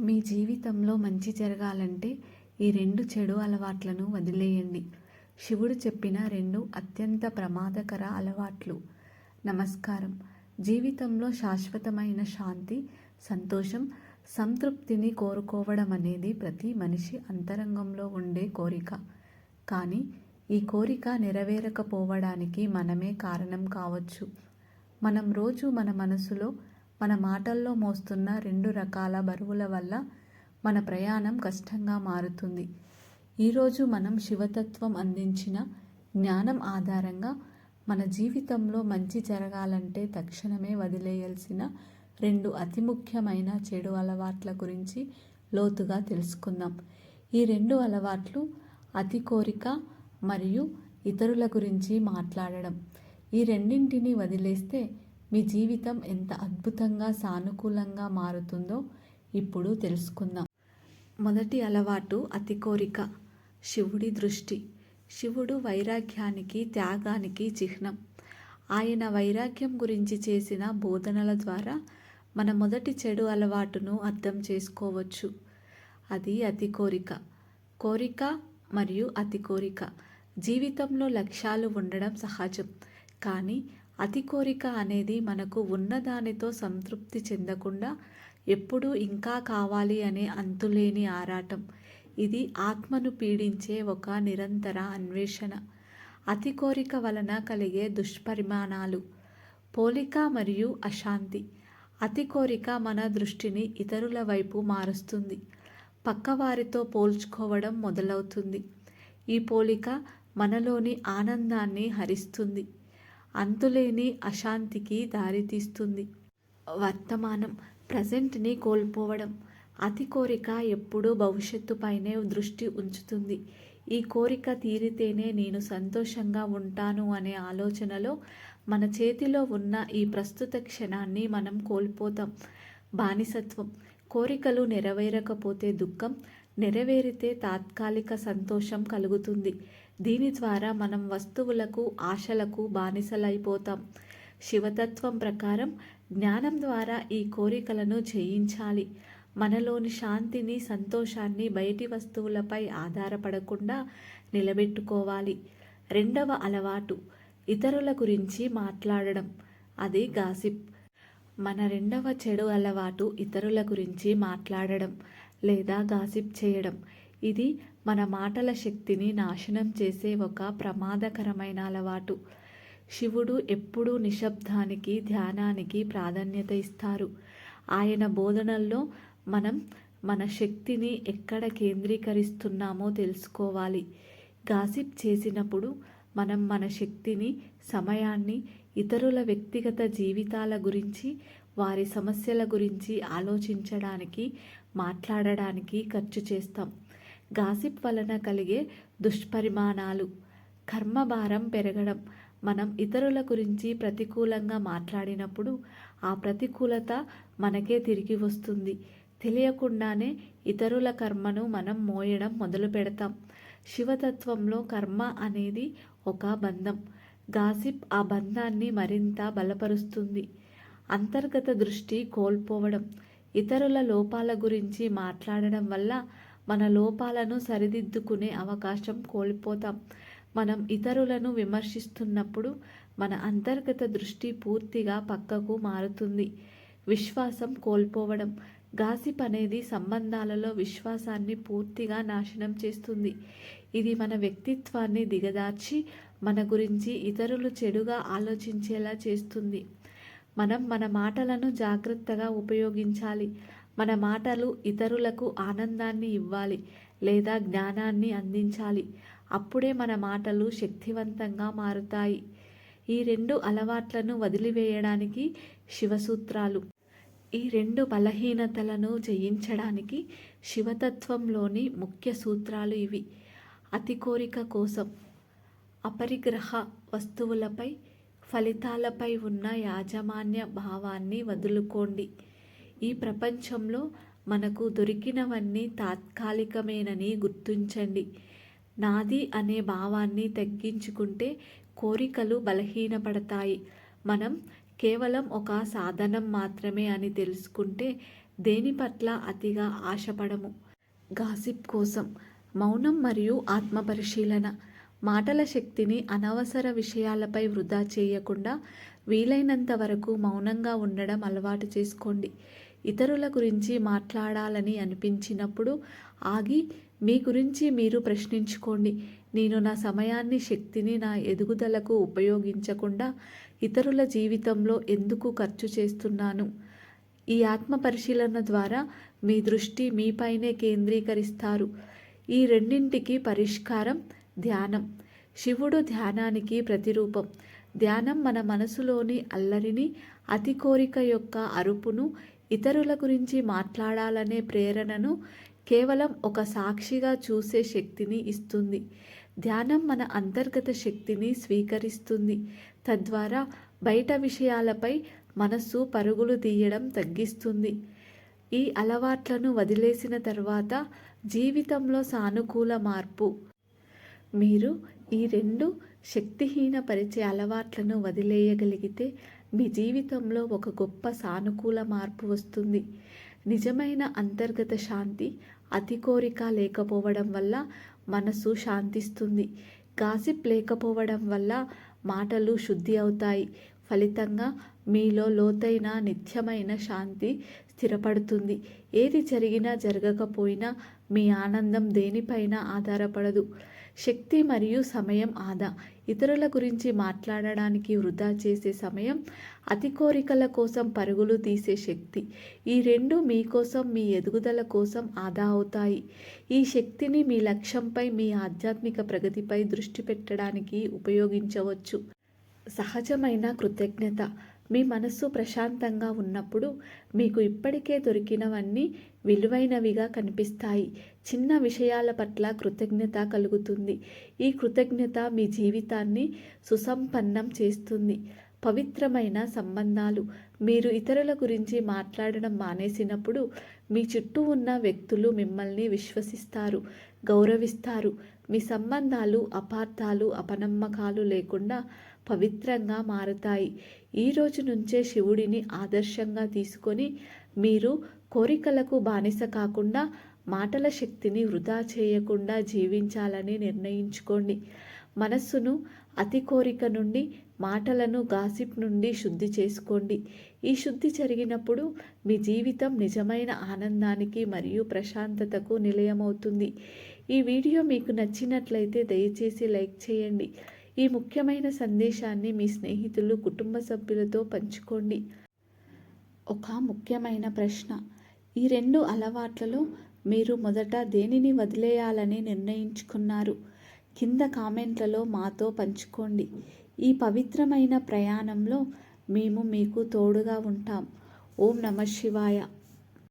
మీ జీవితంలో మంచి జరగాలంటే ఈ రెండు చెడు అలవాట్లను వదిలేయండి. శివుడు చెప్పిన రెండు అత్యంత ప్రమాదకర అలవాట్లు. నమస్కారం. జీవితంలో శాశ్వతమైన శాంతి సంతోషం సంతృప్తిని కోరుకోవడం అనేది ప్రతి మనిషి అంతరంగంలో ఉండే కోరిక. కానీ ఈ కోరిక నెరవేరకపోవడానికి మనమే కారణం కావచ్చు. మనం రోజు మన మనసులో మన మాటల్లో మోస్తున్న రెండు రకాల బరువుల వల్ల మన ప్రయాణం కష్టంగా మారుతుంది. ఈరోజు మనం శివతత్వం అందించిన జ్ఞానం ఆధారంగా మన జీవితంలో మంచి జరగాలంటే తక్షణమే వదిలేయాల్సిన రెండు అతి ముఖ్యమైన చెడు అలవాట్ల గురించి లోతుగా తెలుసుకుందాం. ఈ రెండు అలవాట్లు అతి కోరిక మరియు ఇతరుల గురించి మాట్లాడడం. ఈ రెండింటిని వదిలేస్తే మీ జీవితం ఎంత అద్భుతంగా సానుకూలంగా మారుతుందో ఇప్పుడు తెలుసుకుందాం. మొదటి అలవాటు అతి కోరిక. శివుడి దృష్టి. శివుడు వైరాగ్యానికి త్యాగానికి చిహ్నం. ఆయన వైరాగ్యం గురించి చేసిన బోధనల ద్వారా మన మొదటి చెడు అలవాటును అర్థం చేసుకోవచ్చు. అది అతి కోరిక. కోరిక మరియు అతి కోరిక. జీవితంలో లక్ష్యాలు ఉండడం సహజం. కానీ అతి కోరిక అనేది మనకు ఉన్నదానితో సంతృప్తి చెందకుండా ఎప్పుడూ ఇంకా కావాలి అనే అంతులేని ఆరాటం. ఇది ఆత్మను పీడించే ఒక నిరంతర అన్వేషణ. అతి కోరిక వలన కలిగే దుష్పరిమాణాలు పోలిక మరియు అశాంతి. అతి కోరిక మన దృష్టిని ఇతరుల వైపు మారుస్తుంది. పక్కవారితో పోల్చుకోవడం మొదలవుతుంది. ఈ పోలిక మనలోని ఆనందాన్ని హరిస్తుంది. అంతులేని అశాంతికి దారితీస్తుంది. వర్తమానం ప్రజెంట్ని కోల్పోవడం అతి కోరిక ఎప్పుడూ భవిష్యత్తుపైనే దృష్టి ఉంచుతుంది. ఈ కోరిక తీరితేనే నేను సంతోషంగా ఉంటాను అనే ఆలోచనలో మన చేతిలో ఉన్న ఈ ప్రస్తుత క్షణాన్ని మనం కోల్పోతాం. బానిసత్వం కోరికలు నెరవేరకపోతే దుఃఖం నెరవేరితే తాత్కాలిక సంతోషం కలుగుతుంది. దీని ద్వారా మనం వస్తువులకు ఆశలకు బానిసలైపోతాం. శివతత్వం ప్రకారం జ్ఞానం ద్వారా ఈ కోరికలను జయించాలి. మనలోని శాంతిని సంతోషాన్ని బయటి వస్తువులపై ఆధారపడకుండా నిలబెట్టుకోవాలి. రెండవ అలవాటు ఇతరుల గురించి మాట్లాడడం. అది గాసిప్. మన రెండవ చెడు అలవాటు ఇతరుల గురించి మాట్లాడడం. లేదా గాసిప్ చేయడం. ఇది మన మాటల శక్తిని నాశనం చేసే ఒక ప్రమాదకరమైన అలవాటు. శివుడు ఎప్పుడూ నిశ్శబ్దానికి ధ్యానానికి ప్రాధాన్యత ఇస్తారు. ఆయన బోధనల్లో మనం మన శక్తిని ఎక్కడ కేంద్రీకరిస్తున్నామో తెలుసుకోవాలి. గాసిప్ చేసినప్పుడు మనం మన శక్తిని సమయాన్ని ఇతరుల వ్యక్తిగత జీవితాల గురించి వారి సమస్యల గురించి ఆలోచించడానికి మాట్లాడడానికి ఖర్చు చేస్తాం. గాసిప్ వలన కలిగే దుష్పరిమాణాలు కర్మభారం పెరగడం మనం ఇతరుల గురించి ప్రతికూలంగా మాట్లాడినప్పుడు ఆ ప్రతికూలత మనకే తిరిగి వస్తుంది. తెలియకుండానే ఇతరుల కర్మను మనం మోయడం మొదలు పెడతాం. శివతత్వంలో కర్మ అనేది ఒక బంధం. గాసిప్ ఆ బంధాన్ని మరింత బలపరుస్తుంది. అంతర్గత దృష్టి కోల్పోవడం ఇతరుల లోపాల గురించి మాట్లాడడం వల్ల మన లోపాలను సరిదిద్దుకునే అవకాశం కోల్పోతాం. మనం ఇతరులను విమర్శిస్తున్నప్పుడు మన అంతర్గత దృష్టి పూర్తిగా పక్కకు మారుతుంది. విశ్వాసం కోల్పోవడం గాసిప్ అనేది సంబంధాలలో విశ్వాసాన్ని పూర్తిగా నాశనం చేస్తుంది. ఇది మన వ్యక్తిత్వాన్ని దిగదార్చి మన గురించి ఇతరులు చెడుగా ఆలోచించేలా చేస్తుంది. మనం మన మాటలను జాగ్రత్తగా ఉపయోగించాలి. మన మాటలు ఇతరులకు ఆనందాన్ని ఇవ్వాలి లేదా జ్ఞానాన్ని అందించాలి. అప్పుడే మన మాటలు శక్తివంతంగా మారుతాయి. ఈ రెండు అలవాట్లను వదిలివేయడానికి శివసూత్రాలు. ఈ రెండు బలహీనతలను జయించడానికి శివతత్వంలోని ముఖ్య సూత్రాలు ఇవి. అతి కోరిక కోసం అపరిగ్రహ వస్తువులపై ఫలితాలపై ఉన్న యాజమాన్య భావాన్ని వదులుకోండి. ఈ ప్రపంచంలో మనకు దొరికినవన్నీ తాత్కాలికమేనని గుర్తించండి. నాది అనే భావాన్ని తగ్గించుకుంటే కోరికలు బలహీనపడతాయి. మనం కేవలం ఒక సాధనం మాత్రమే అని తెలుసుకుంటే దేని పట్ల అతిగా ఆశపడము? గాసిప్ కోసం మౌనం మరియు ఆత్మపరిశీలన. మాటల శక్తిని అనవసర విషయాలపై వృధా చేయకుండా వీలైనంత వరకు మౌనంగా ఉండడం అలవాటు చేసుకోండి. ఇతరుల గురించి మాట్లాడాలని అనిపించినప్పుడు ఆగి మీ గురించి మీరు ప్రశ్నించుకోండి. నేను నా సమయాన్ని శక్తిని నా ఎదుగుదలకు ఉపయోగించకుండా ఇతరుల జీవితంలో ఎందుకు ఖర్చు చేస్తున్నాను? ఈ ఆత్మ పరిశీలన ద్వారా మీ దృష్టి మీపైనే కేంద్రీకరిస్తారు. ఈ రెండింటికి పరిష్కారం ధ్యానం. శివుడు ధ్యానానికి ప్రతిరూపం. ధ్యానం మన మనసులోని అల్లరిని అతి కోరిక యొక్క అరుపును ఇతరుల గురించి మాట్లాడాలనే ప్రేరణను కేవలం ఒక సాక్షిగా చూసే శక్తిని ఇస్తుంది. ధ్యానం మన అంతర్గత శక్తిని స్వీకరిస్తుంది. తద్వారా బయట విషయాలపై మనస్సు పరుగులు తీయడం తగ్గిస్తుంది. ఈ అలవాట్లను వదిలేసిన తర్వాత జీవితంలో సానుకూల మార్పు మీరు ఈ రెండు శక్తిహీన పరిచే అలవాట్లను వదిలేయగలిగితే మీ జీవితంలో ఒక గొప్ప సానుకూల మార్పు వస్తుంది. నిజమైన అంతర్గత శాంతి అతి కోరిక లేకపోవడం వల్ల మనసు శాంతిస్తుంది. గాసిప్ లేకపోవడం వల్ల మాటలు శుద్ధి అవుతాయి. ఫలితంగా మీలో లోతైన నిత్యమైన శాంతి స్థిరపడుతుంది. ఏది జరిగినా జరగకపోయినా మీ ఆనందం దేనిపైన ఆధారపడదు. శక్తి మరియు సమయం ఆదా. ఇతరుల గురించి మాట్లాడడానికి వృధా చేసే సమయం అతి కోరికల కోసం పరుగులు తీసే శక్తి. ఈ రెండు మీకోసం మీ ఎదుగుదల కోసం ఆదా అవుతాయి. ఈ శక్తిని మీ లక్ష్యంపై మీ ఆధ్యాత్మిక ప్రగతిపై దృష్టి పెట్టడానికి ఉపయోగించవచ్చు. సహజమైన కృతజ్ఞత. మీ మనస్సు ప్రశాంతంగా ఉన్నప్పుడు మీకు ఇప్పటికే దొరికినవన్నీ విలువైనవిగా కనిపిస్తాయి. చిన్న విషయాల పట్ల కృతజ్ఞత కలుగుతుంది. ఈ కృతజ్ఞత మీ జీవితాన్ని సుసంపన్నం చేస్తుంది. పవిత్రమైన సంబంధాలు. మీరు ఇతరుల గురించి మాట్లాడడం మానేసినప్పుడు మీ చుట్టూ ఉన్న వ్యక్తులు మిమ్మల్ని విశ్వసిస్తారు గౌరవిస్తారు. మీ సంబంధాలు అపార్థాలు అపనమ్మకాలు లేకుండా పవిత్రంగా మారతాయి. ఈ రోజు నుంచే శివుడిని ఆదర్శంగా తీసుకొని మీరు కోరికలకు బానిస కాకుండా మాటల శక్తిని వృధా చేయకుండా జీవించాలని నిర్ణయించుకోండి. మనస్సును అతి కోరిక నుండి మాటలను గాసిప్ నుండి శుద్ధి చేసుకోండి. ఈ శుద్ధి జరిగినప్పుడు మీ జీవితం నిజమైన ఆనందానికి మరియు ప్రశాంతతకు నిలయమవుతుంది. ఈ వీడియో మీకు నచ్చినట్లయితే దయచేసి లైక్ చేయండి. ఈ ముఖ్యమైన సందేశాన్ని మీ స్నేహితులు కుటుంబ సభ్యులతో పంచుకోండి. ఒక ముఖ్యమైన ప్రశ్న. ఈ రెండు అలవాట్లలో మీరు మొదట దేనిని వదిలేయాలని నిర్ణయించుకున్నారు? కింద కామెంట్లలో మాతో పంచుకోండి. ఈ పవిత్రమైన ప్రయాణంలో మేము మీకు తోడుగా ఉంటాం. ఓం నమ శివాయ.